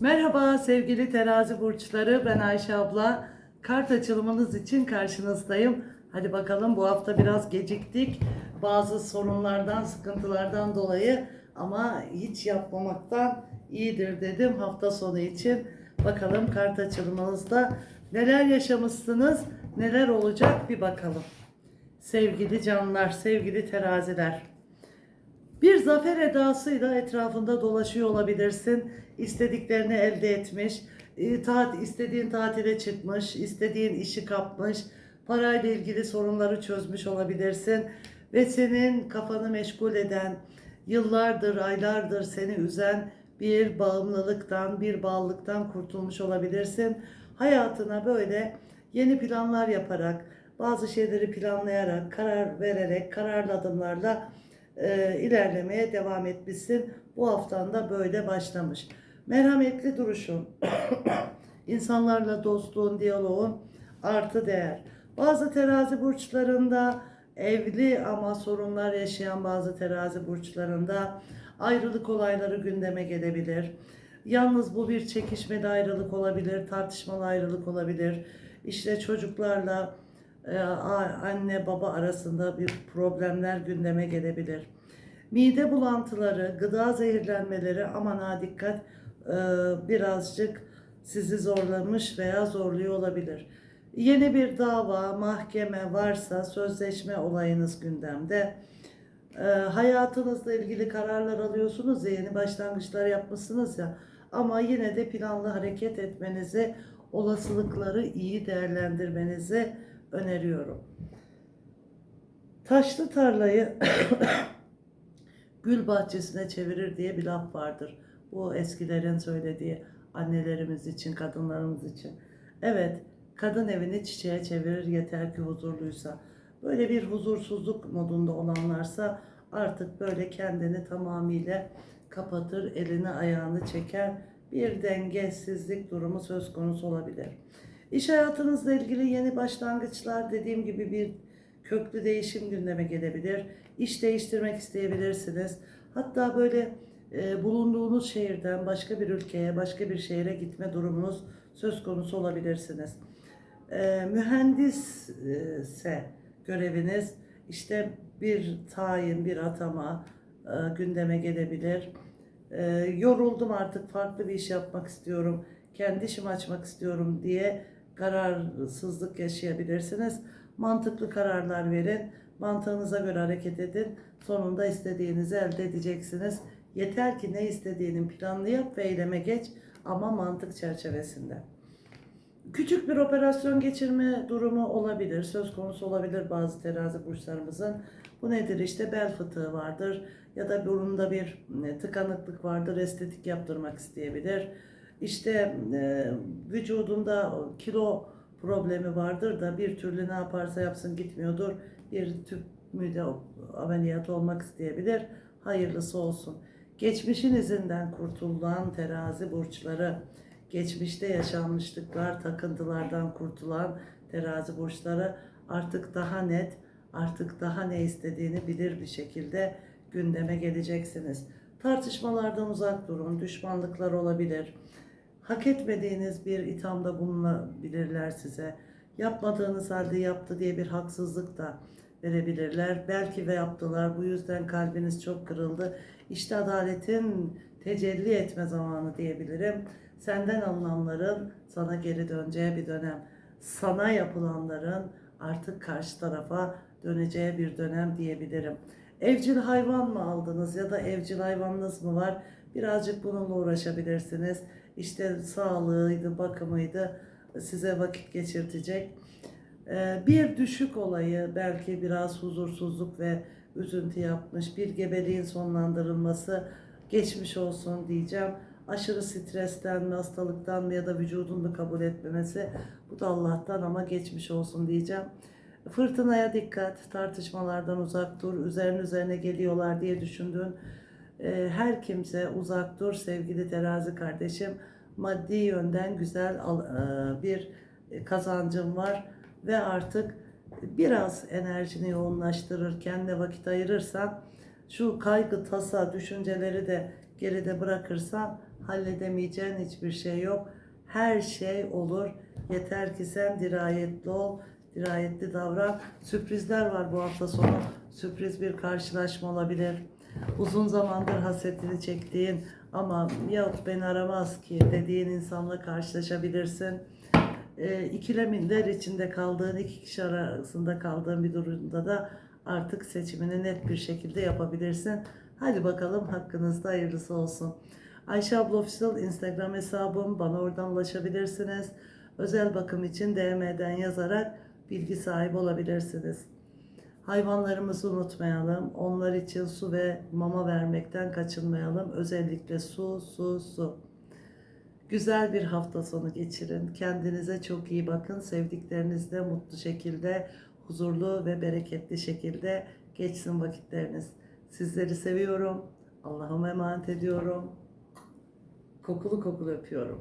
Merhaba sevgili terazi burçları ben Ayşe abla. Kart açılımınız için karşınızdayım. Hadi bakalım bu hafta biraz geciktik. Bazı sorunlardan, sıkıntılardan dolayı ama hiç yapmamaktan iyidir dedim hafta sonu için. Bakalım kart açılımınızda neler yaşamışsınız, neler olacak bir bakalım. Sevgili canlar, sevgili teraziler. Bir zafer edasıyla etrafında dolaşıyor olabilirsin. İstediklerini elde etmiş, e, tat, istediğin tatile çıkmış, istediğin işi kapmış, parayla ilgili sorunları çözmüş olabilirsin. Ve senin kafanı meşgul eden, yıllardır, aylardır seni üzen bir bağımlılıktan, bir bağlılıktan kurtulmuş olabilirsin. Hayatına böyle yeni planlar yaparak, bazı şeyleri planlayarak, karar vererek, kararlı adımlarla e, ilerlemeye devam etmişsin. Bu haftan da böyle başlamış. Merhametli duruşun, insanlarla dostluğun, diyaloğun artı değer. Bazı terazi burçlarında evli ama sorunlar yaşayan bazı terazi burçlarında ayrılık olayları gündeme gelebilir. Yalnız bu bir çekişmeli ayrılık olabilir, tartışmalı ayrılık olabilir. İşte çocuklarla anne baba arasında bir problemler gündeme gelebilir. Mide bulantıları, gıda zehirlenmeleri aman ha dikkat e, birazcık sizi zorlamış veya zorluyor olabilir. Yeni bir dava, mahkeme varsa sözleşme olayınız gündemde. E, hayatınızla ilgili kararlar alıyorsunuz ya, yeni başlangıçlar yapmışsınız ya. Ama yine de planlı hareket etmenizi, olasılıkları iyi değerlendirmenizi öneriyorum. Taşlı tarlayı gül bahçesine çevirir diye bir laf vardır. Bu eskilerin söylediği annelerimiz için, kadınlarımız için. Evet, kadın evini çiçeğe çevirir yeter ki huzurluysa. Böyle bir huzursuzluk modunda olanlarsa artık böyle kendini tamamıyla kapatır, elini ayağını çeker. Bir dengesizlik durumu söz konusu olabilir. İş hayatınızla ilgili yeni başlangıçlar dediğim gibi bir köklü değişim gündeme gelebilir. İş değiştirmek isteyebilirsiniz. Hatta böyle e, bulunduğunuz şehirden başka bir ülkeye, başka bir şehre gitme durumunuz söz konusu olabilirsiniz. E, mühendisse göreviniz işte bir tayin, bir atama e, gündeme gelebilir. E, yoruldum artık farklı bir iş yapmak istiyorum, kendi işimi açmak istiyorum diye kararsızlık yaşayabilirsiniz. Mantıklı kararlar verin, mantığınıza göre hareket edin. Sonunda istediğinizi elde edeceksiniz. Yeter ki ne istediğinin planını yap ve eyleme geç ama mantık çerçevesinde. Küçük bir operasyon geçirme durumu olabilir, söz konusu olabilir bazı terazi burçlarımızın. Bu nedir işte bel fıtığı vardır ya da burunda bir e, tıkanıklık vardır, estetik yaptırmak isteyebilir. İşte e, vücudunda kilo problemi vardır da bir türlü ne yaparsa yapsın gitmiyordur. Bir tüp müde ameliyatı olmak isteyebilir. Hayırlısı olsun. Geçmişin izinden kurtulan terazi burçları, geçmişte yaşanmışlıklar, takıntılardan kurtulan terazi burçları artık daha net, artık daha ne istediğini bilir bir şekilde gündeme geleceksiniz. Tartışmalardan uzak durun, düşmanlıklar olabilir. Hak etmediğiniz bir ithamda bulunabilirler size. Yapmadığınız halde yaptı diye bir haksızlık da verebilirler. Belki ve yaptılar. Bu yüzden kalbiniz çok kırıldı. İşte adaletin tecelli etme zamanı diyebilirim. Senden alınanların sana geri döneceği bir dönem. Sana yapılanların artık karşı tarafa döneceği bir dönem diyebilirim. Evcil hayvan mı aldınız ya da evcil hayvanınız mı var? Birazcık bununla uğraşabilirsiniz. İşte sağlığıydı, bakımıydı size vakit geçirtecek. Ee, Bir düşük olayı belki biraz huzursuzluk ve üzüntü yapmış. Bir gebeliğin sonlandırılması geçmiş olsun diyeceğim. Aşırı stresten mi, hastalıktan mı ya da vücudun mu kabul etmemesi bu da Allah'tan ama geçmiş olsun diyeceğim. Fırtınaya dikkat, tartışmalardan uzak dur, üzerine üzerine geliyorlar diye düşündüğün e, her kimse uzak dur sevgili terazi kardeşim. Maddi yönden güzel e, bir kazancım var ve artık biraz enerjini yoğunlaştırır, kendine vakit ayırırsan şu kaygı, tasa, düşünceleri de geride bırakırsan halledemeyeceğin hiçbir şey yok. Her şey olur. Yeter ki sen dirayetli ol, dirayetli davran. Sürprizler var bu hafta sonu. Sürpriz bir karşılaşma olabilir. Uzun zamandır hasretini çektiğin ama yok beni aramaz ki dediğin insanla karşılaşabilirsin. E, ikilemler içinde kaldığın, iki kişi arasında kaldığın bir durumda da artık seçimini net bir şekilde yapabilirsin. Hadi bakalım hakkınızda hayırlısı olsun. Ayşe abla Official Instagram hesabım. Bana oradan ulaşabilirsiniz. Özel bakım için DM'den yazarak bilgi sahibi olabilirsiniz. Hayvanlarımızı unutmayalım. Onlar için su ve mama vermekten kaçınmayalım. Özellikle su, su, su. Güzel bir hafta sonu geçirin. Kendinize çok iyi bakın. Sevdiklerinizle mutlu şekilde, huzurlu ve bereketli şekilde geçsin vakitleriniz. Sizleri seviyorum. Allah'ıma emanet ediyorum. Kokulu kokulu öpüyorum.